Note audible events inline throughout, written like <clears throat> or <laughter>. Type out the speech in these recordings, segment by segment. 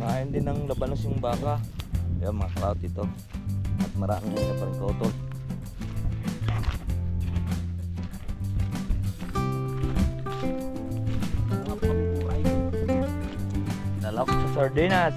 Nangain din ng labanos yung baka. Kaya mga kraut ito. At marami na pa rin kautol. Lalak sa sardinas.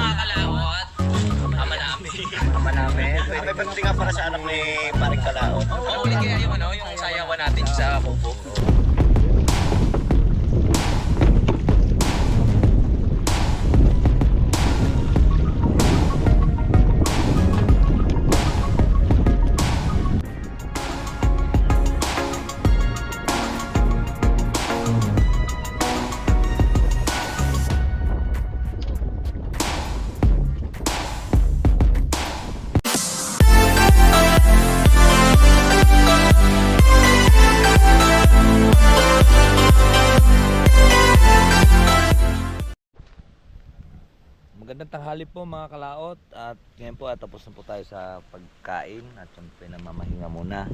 Mga kalawat. Ama namin. Ama namin. May birthday nga para sa anak ni Paring Kalao. Oo, ulit kaya yung ano, yung sayawan natin sa Bobo. Po mga kalaot at ngayon po at tapos na po tayo sa pagkain at syempre namamahinga muna.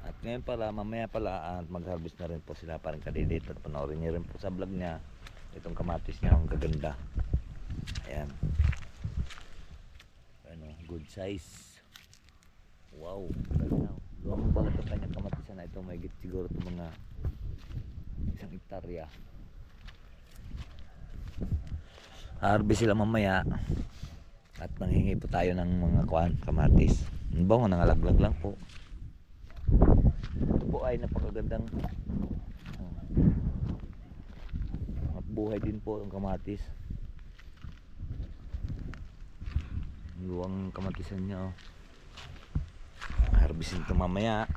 At ngayon pala mamaya pala at mag-harvest na rin po sila parang kadidit at panoorin niyo rin po sa vlog niya itong kamatis niya ang gaganda. Ayan. Ano, good size. Wow, ganda. Lumang pala ito kanyang kamatis na ito may siguro ito mga isang hektarya. Harvest sila mamaya. At manghingi po tayo ng mga kuan kamatis. Ang bango nangalaglag lang po. Ito po ay napakagandang oh, at buhay din po ang kamatis. Ang luwang kamatisan niya oh. harvestin ito mamaya.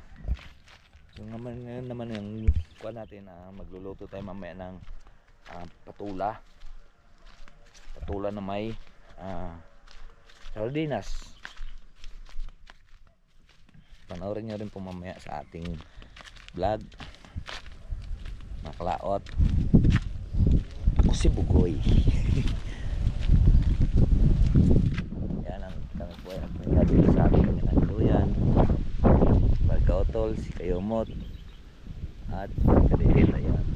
So naman naman yung kuan natin na magluluto tayo mamaya ng ah, patula patula na may ah, sardinas. Panoorin nyo rin po mamaya sa ating vlog. Maklaot ako si Bugoy. <laughs> Yan ang kami po ay nagpaya dito sa ating kanduyan Barkautol, si Kayomot. At Kadihit ayan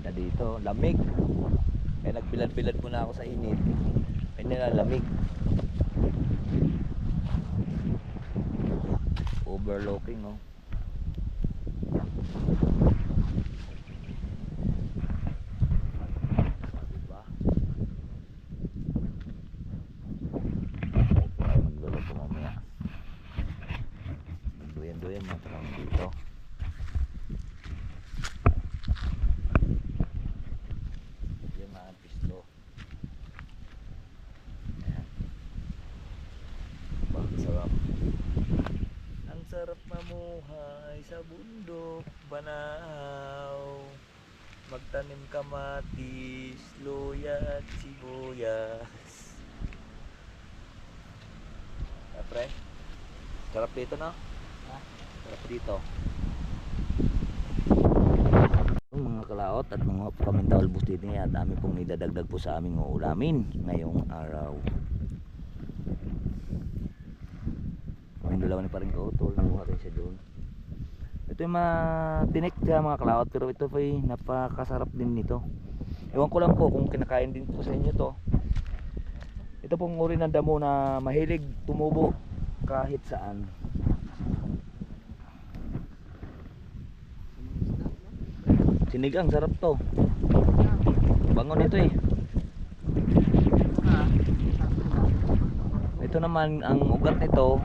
ganda dito lamig. Kaya nagbilad-bilad muna ako sa init. Kaya nilalamig overlooking oh. Diba? Mamaya. Duyan-duyan mga dito yung mga pisto Ayan. Bah, sarap ang sarap mamuhay sa bundok banaw magtanim kamatis luya at sibuyas. Ah, pre? Sarap dito no? Sarap dito. Mga kalaot at mga paminta albus dito nga dami pong idadagdag po sa aming uulamin ngayong araw. Yung dalawa ni paring kautol nakuha rin siya doon ito yung mga tinik siya mga kalaot pero ito po ay napakasarap din nito. Ewan ko lang po kung kinakain din po sa inyo to. Ito pong uri ng damo na mahilig tumubo kahit saan. Sinigang sarap to. Bango nito eh. Ito naman ang ugat nito.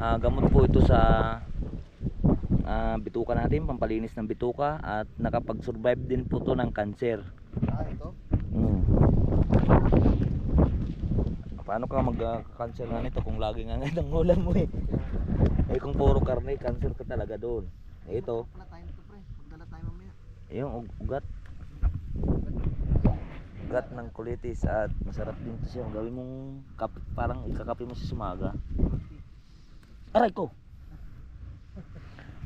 Ah, gamot po ito sa ah, bituka natin pampalinis ng bituka at nakapag-survive din po to ng cancer Ah, ito. mm. paano ka mag-cancer nga nito kung lagi nga nga ng ulam mo eh eh kung puro karne cancer ka talaga doon Eh, ito. Pagdala tayo mamaya. yung ug- ugat. Ugat ng kulitis at masarap din to siya. Gawin mong kap parang ikakape mo sa sumaga. Aray ko!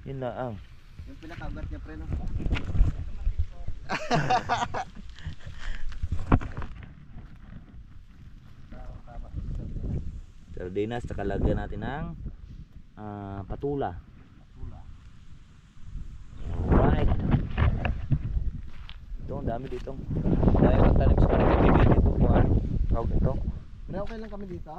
Yun na ang. Yung pinakagat niya pre no. Sardinas, saka lagyan natin ng ah, patula. Alright. Ito, ang dami dito. Dahil ang talim sa kanila bibili dito kung ano. Tawag ito. Pre, okay lang kami dito.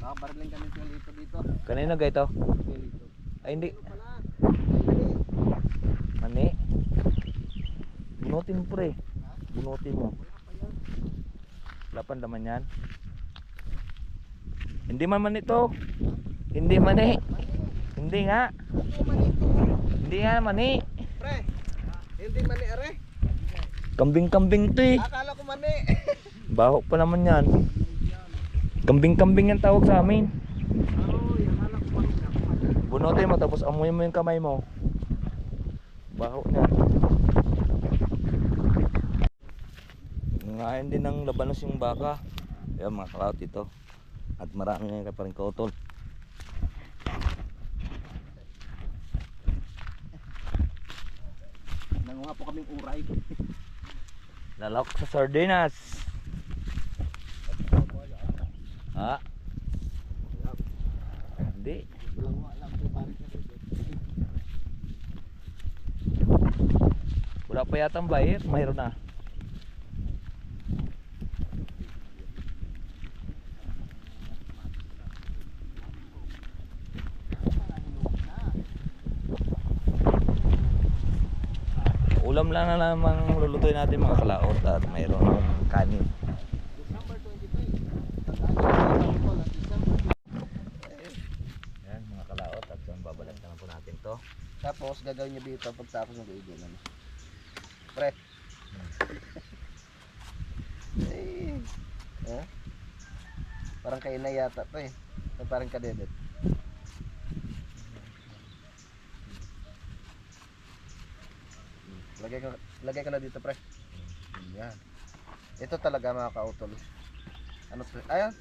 Nakabariling kami yung lito dito. Kanina ga ito? Yung lito. Ay hindi. Mani. Bunutin mo pre. Bunutin mo. Wala pa naman yan. Hindi man man ito. Hindi mani. Hindi nga. Hindi nga mani. Pre, hindi mani are. Kambing-kambing to eh. Akala ko mani. <laughs> Baho pa naman yan. Kambing-kambing yung tawag sa amin. Bunutin mo tapos amuyin mo yung kamay mo. Baho na. Ngayon din ng labanos yung baka. Ayan mga kalaot ito. At marami na pa rin kautol. Nanguha po kaming uray. Lalak sa sardinas. Ha? Hindi. Wala pa yata ang bayar. Mayroon na. Ulam lang na lamang lulutuin natin mga kalaot at mayroon kanin. December 23. Tandaan niyo po, December Yan mga kalaot at yung babalagtan po natin to. Tapos gagawin niyo dito pagtapos ng kaibigan. Pre. eh. Eh? Parang kayo na yata to eh. O parang kadedet. Hmm. Lagay ko lagay ko na dito pre. Yan. Ito talaga mga kautol. Ano to? Ayan.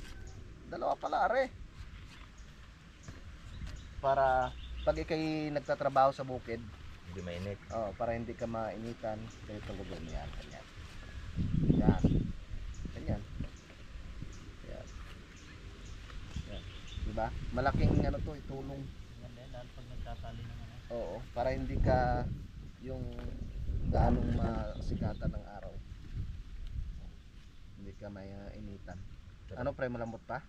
Dalawa pala are. Para pag ikay nagtatrabaho sa bukid, Hindi mainit. Oh, para hindi ka mainitan, ganito ang gagawin yan. Ganyan. Yan. Ganyan. Yan. Yan. Diba? Malaking ano to, eh, tulong. Oo, para hindi ka yung gaanong masikatan ng araw. Hindi ka may uh, initan. Ano pre, malambot pa?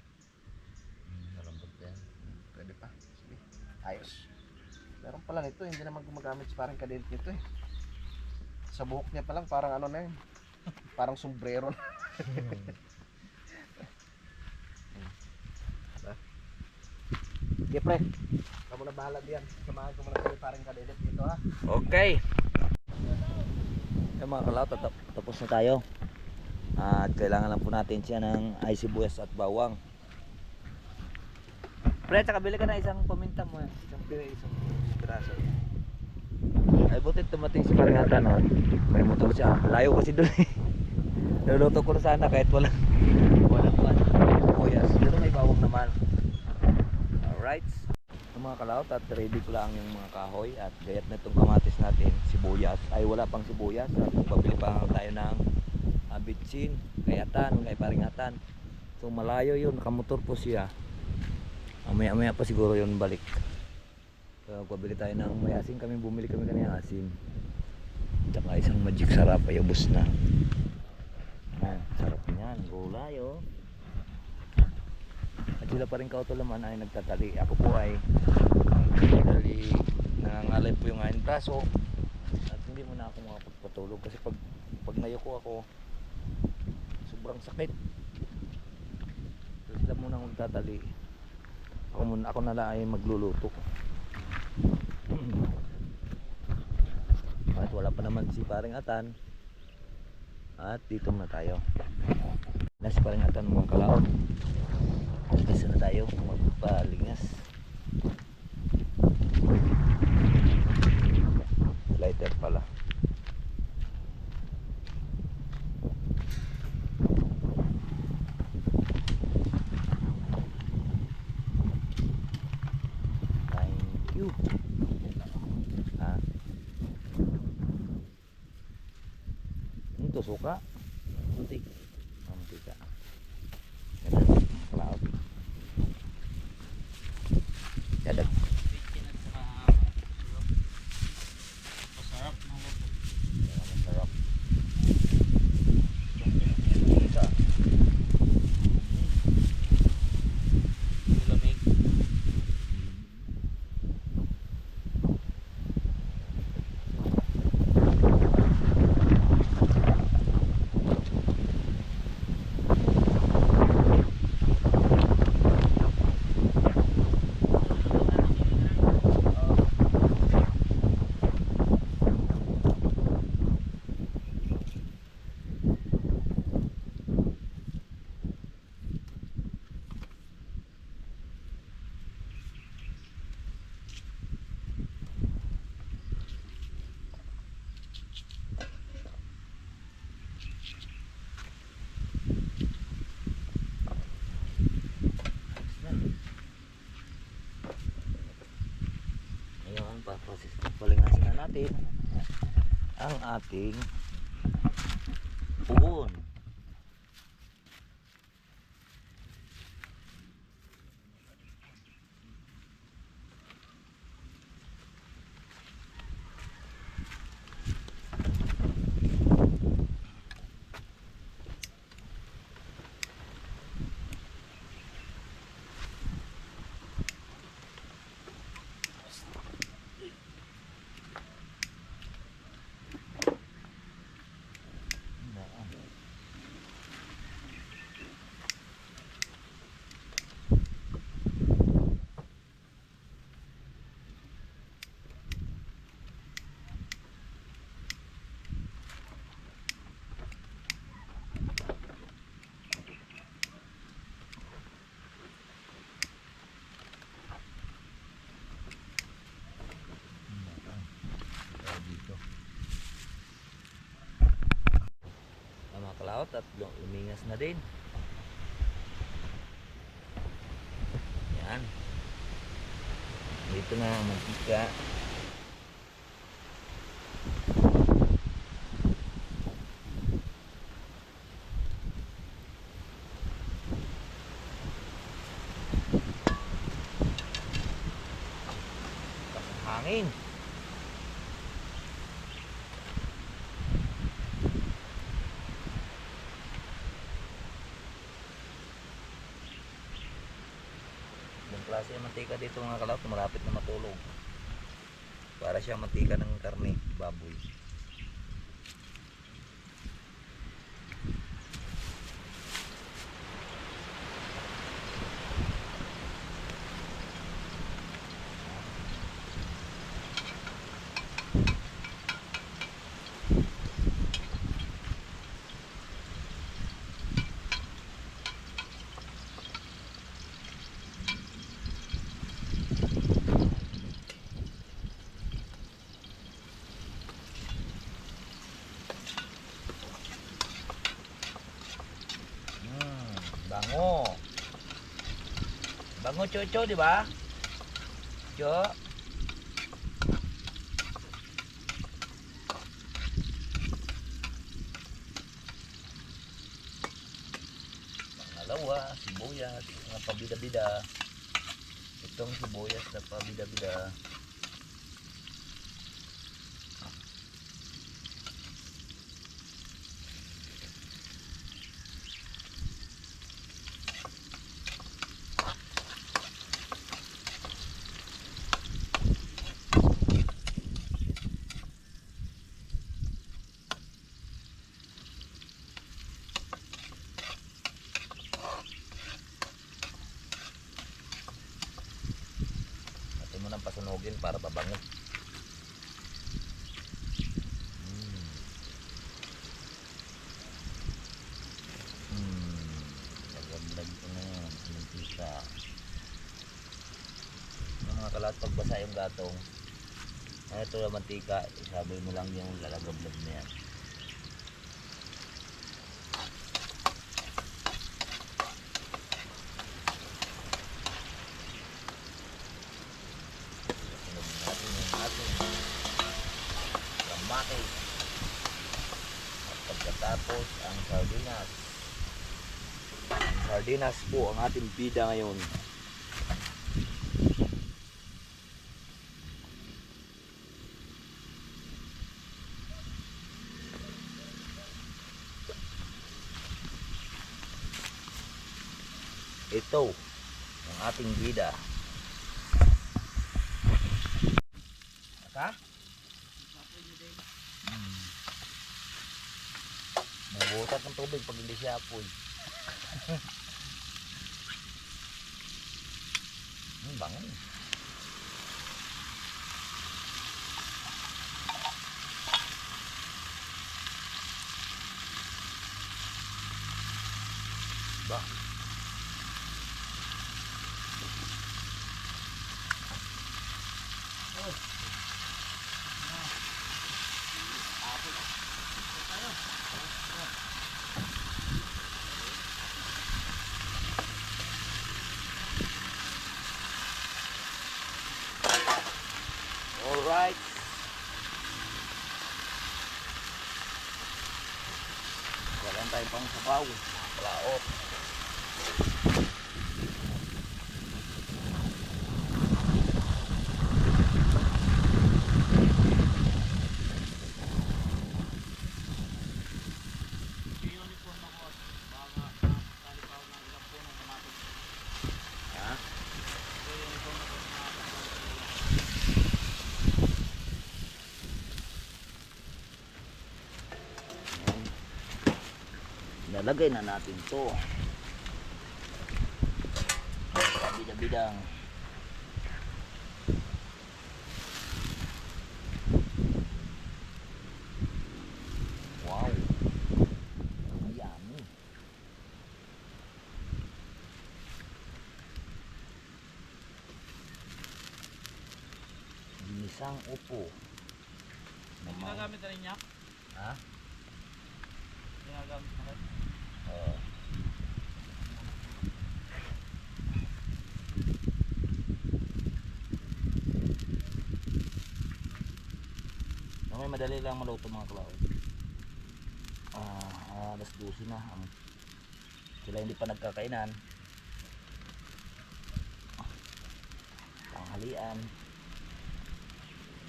Malambot yan. Pwede pa. Sige. Ayos. Meron pala nito, hindi naman gumagamit sa parang kadent nito eh. Sa buhok niya pa lang parang ano na yun. Parang sombrero na. Diba? <laughs> Sige pre, kamu na bahala diyan. Samahan ko muna kayo parang kadent dito ha. Okay. Yung mga kalaw, tapos na tayo. At kailangan lang po natin siya ng ay sibuyas at bawang. Pre, tsaka bili ka na isang paminta mo. Isang pira, isang piraso. Ay, buti tumating si Paringatan, no? May motor siya. Layo kasi doon eh. <laughs> Luluto ko na sana kahit walang walang pan. Sibuyas. Pero may bawang naman. Alright. Yung mga kalawat at ready ko lang yung mga kahoy at gayat na itong kamatis natin, sibuyas. Ay wala pang sibuyas at pabili pa tayo ng uh, bitsin, kayatan, kay paringatan. So malayo yun, nakamotor po siya. Mamaya maya pa siguro yun balik. So pabili tayo ng may asin kami, bumili kami kanina asin. Tsaka isang magic sarap ay ubos na. Ayan, sarap niyan, gulay oh. At sila pa rin kauto naman ay nagtatali. Ako po ay dali nangangalay po yung aking braso. At hindi mo na ako makapagpatulog kasi pag pag nayuko ako sobrang sakit. So sila muna akong tatali ako muna ako na lang ay magluluto. <clears throat> At wala pa naman si paring atan at dito na tayo. Na si paring atan mga kalaon. Ligas na tayo magpalingas. Lighter pala. Ano to, suka? Muntik. Ah, mantika. Ganda. Cloud. Kadag. Masarap ng loob. Yan, Masarap. Isa. Lamig. Ngayon, pa-process palingasin na natin ang ating pugon. dito. Kalaot at lum- lumingas na din. Yan. Dito na ang mantika. Hangin. Yung klase ng mantika dito mga kalawat, malapit na matulog. Para siya mantika ng karne, baboy. Hmm, bango. Bango chocho, di ba? Cho. Pangalawa, sibuyas, mga pabida-bida. Itong sibuyas na pabida-bida. Natin mo pasunugin para babango. Mm. Mm. Laglag ko na yan. Mantika. Yung mga kalat pagbasa yung gatong. Ay, ito yung mantika. Isabi mo lang yung lalagablog na yan. natin yung ating lamaki. At pagkatapos ang sardinas. Ang sardinas po ating bida ngayon. Ito ang ating bida. Aka? Hmm. Mabutat ng tubig pag hindi siya apoy. <laughs> Hmm, bangon. power. Nalagay na natin to. Bida-bidang. Wow. Yummy. Ginisang upo. Naman. Ginagamit na rin niya? Ha? Ginagamit na rin. Oo. Mamay madali lang maluto mga cloud. Ah, alas 12 na. Ang sila hindi pa nagkakainan. Tanghalian.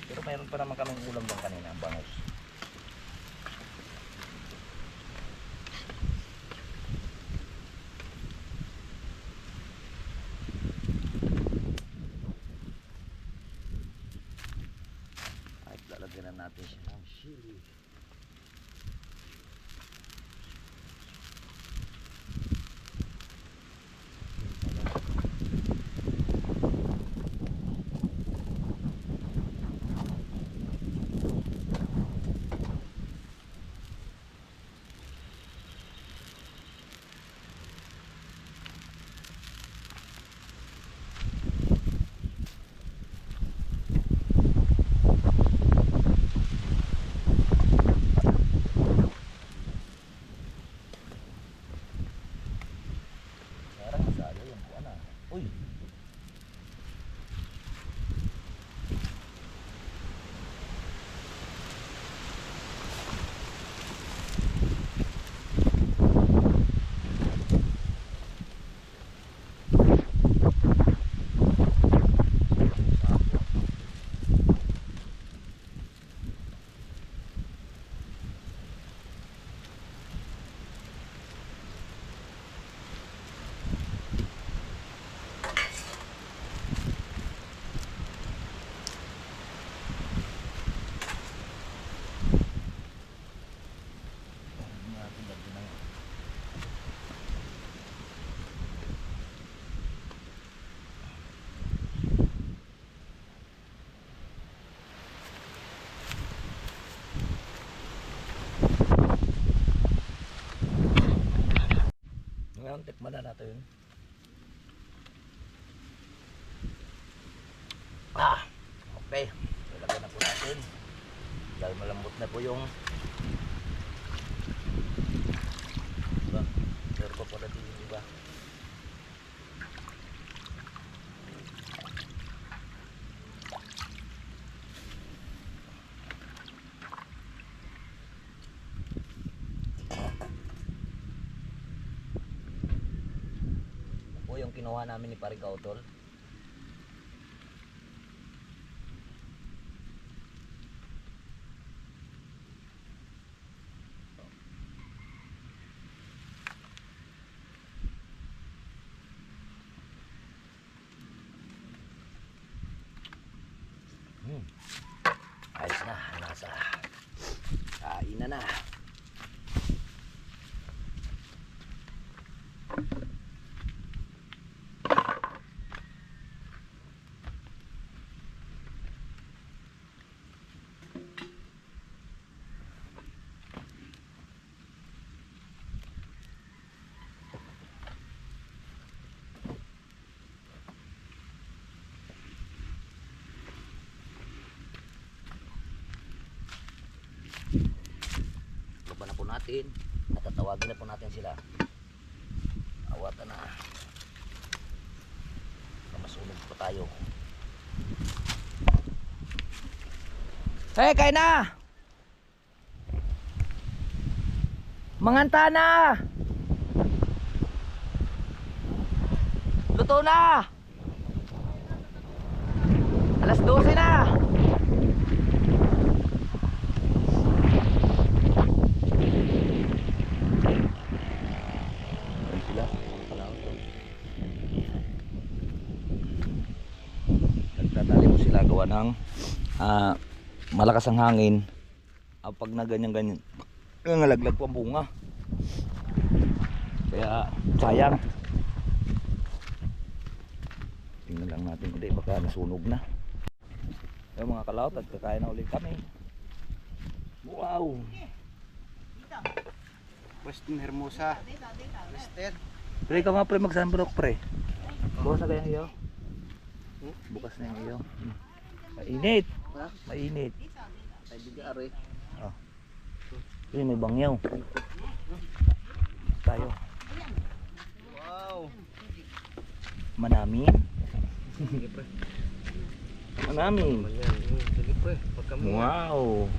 Pero mayroon pa naman kaming ulam doon kanina, ang bangus. Ngayon, tikman na natin. Ah, okay. Ilagyan na po natin. Dahil malambot na po yung Diba? Pero pa pala din yung iba. Yung kinuha namin ni Paring Kautol. Hmm. Ayos na, nasa kain na na. Baba na po natin. At tatawagin na po natin sila. Awatan na. Masunog pa tayo. Hey, kain na! Manganta na! Luto na! Alas 12 na! Ayun sila, mga kalaot to. Nagtatali mo sila gawa ng ah, malakas ang hangin. Ah, pag na ganyan ganyan, nangalaglag po ang bunga. Kaya sayang. Tingnan lang natin ulit baka nasunog na. Yung mga kalaot at kakain na ulit kami. Wow! Western Hermosa. Western. Pre, ka mga pre magsambrok pre. Bukas na kayang iyo? Bukas na yung iyo. Hmm. Mainit. Ha? Mainit. Ay, bigari. Yun, may bangyaw. Tayo. Wow. Manami. Manami. Sige pre. Wow.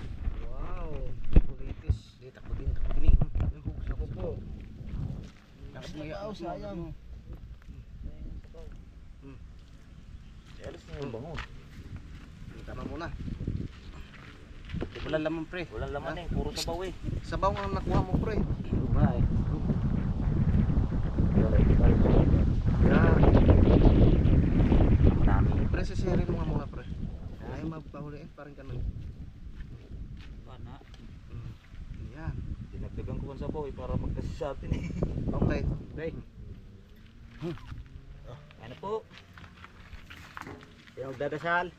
Wow. Kulitis. Di, takbo din. Takbo din. Nahugas ako po. Ako sayang. Alas na yung bango. Tama muna. Wala laman pre. Walang laman eh. Puro sabaw eh. Sabaw ang nakuha mo pre. Diba eh. Pre, sisirin mo nga muna pre. Ay, magpahuli eh. Parang ganun. Pana. Mm. Yan. Dinagdagan ko ang sabaw eh para magkasi sa atin eh. <laughs> Okay. Okay. Ano po? Yung dadasal.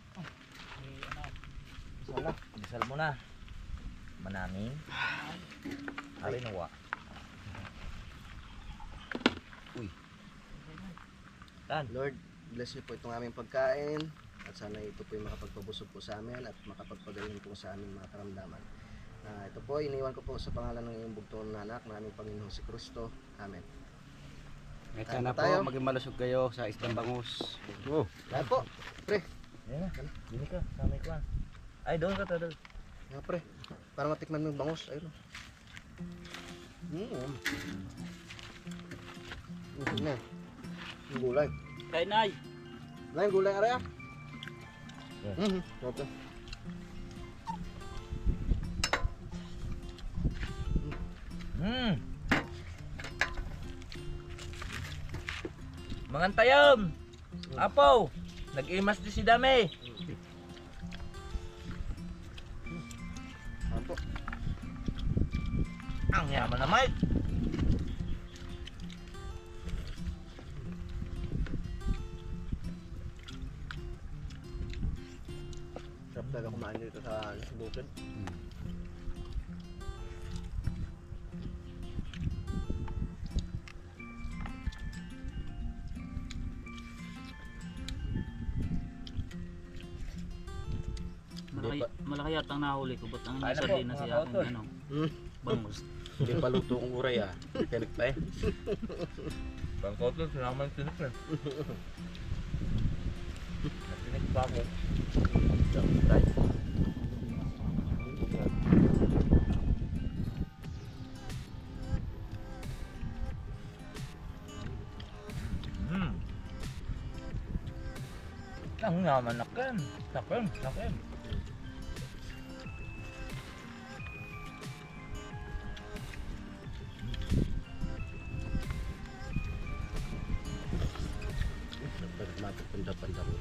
Sala. Dasal mo na. Manami. Harinuwa. Uy. Tan. Lord, bless you po itong aming pagkain at sana ito po yung makapagpabusog po sa amin at makapagpagaling po sa aming mga karamdaman. Ah, ito po, iniwan ko po sa pangalan ng iyong bugtong na anak, ng aming Panginoon si Kristo. Amen. May Kain na na po, tayo. maging malusog kayo sa isdang bangus. Oh. Kaya po, pre. Ayan na. Dini ka. Samay ko ah. Ay, doon ka. Doon. Nga pre. Para matikman mo yung bangus. Ayun. Mm. Mm. na. Yung gulay. Kay Nay. Na yung gulay area. Yeah. Mhm. Okay. Hmm. Mangantayom. Apo. Nag-imas di si Dami. Bukid. Malaki, malaki yata ang nahuli ko. Ba't ang Kaya na po, din na mga siya akin? kautol. Ano? Hmm. Bangus. Hindi pa luto ang uray ah. Tinig pa eh. Bangkotol, sinaman tinik na. <laughs> Tinik pa ako. Naman nakin. Nakin, nakin. Dapat matapanda-panda mo.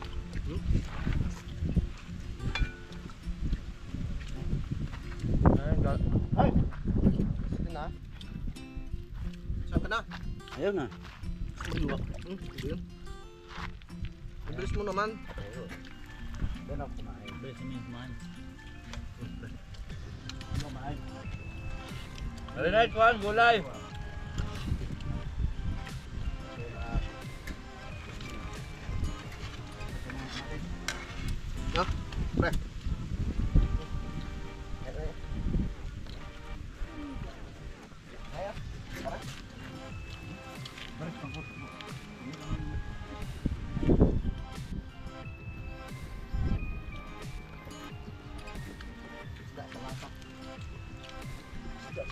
Sige na. Saan ka na? Ayun na. Hmm, yun. Bilis mo naman. Alright, Juan, gulay.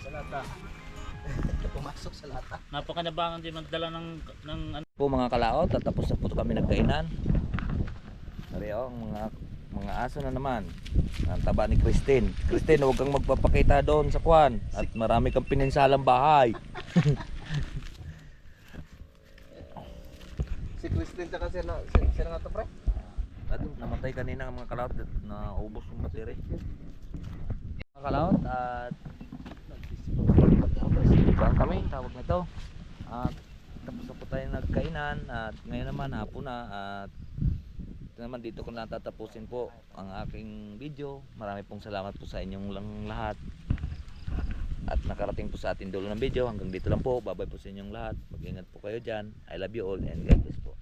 <laughs> Pumasok sa lata. Napakanabangan din magdala ng ng ano, po mga kalaot at tapos na po kami nagkainan. Ari oh, mga mga aso na naman. Ang taba ni Christine. Christine huwag kang magpapakita doon sa kwan at marami kang pininsalang bahay. <laughs> Si Christine tsaka sino, sino, sino nga to pre? at namatay kanina ang mga kalaot at naubos yung battery. Mga kalaot at Bang kami? Tawag nito. At tapos na po tayo nagkainan at ngayon naman hapon na at naman dito ko natatapusin po ang aking video. Marami pong salamat po sa inyong lang lahat. At nakarating po sa ating dulo ng video. Hanggang dito lang po. Bye bye po sa inyong lahat. Mag ingat po kayo dyan. I love you all and God bless po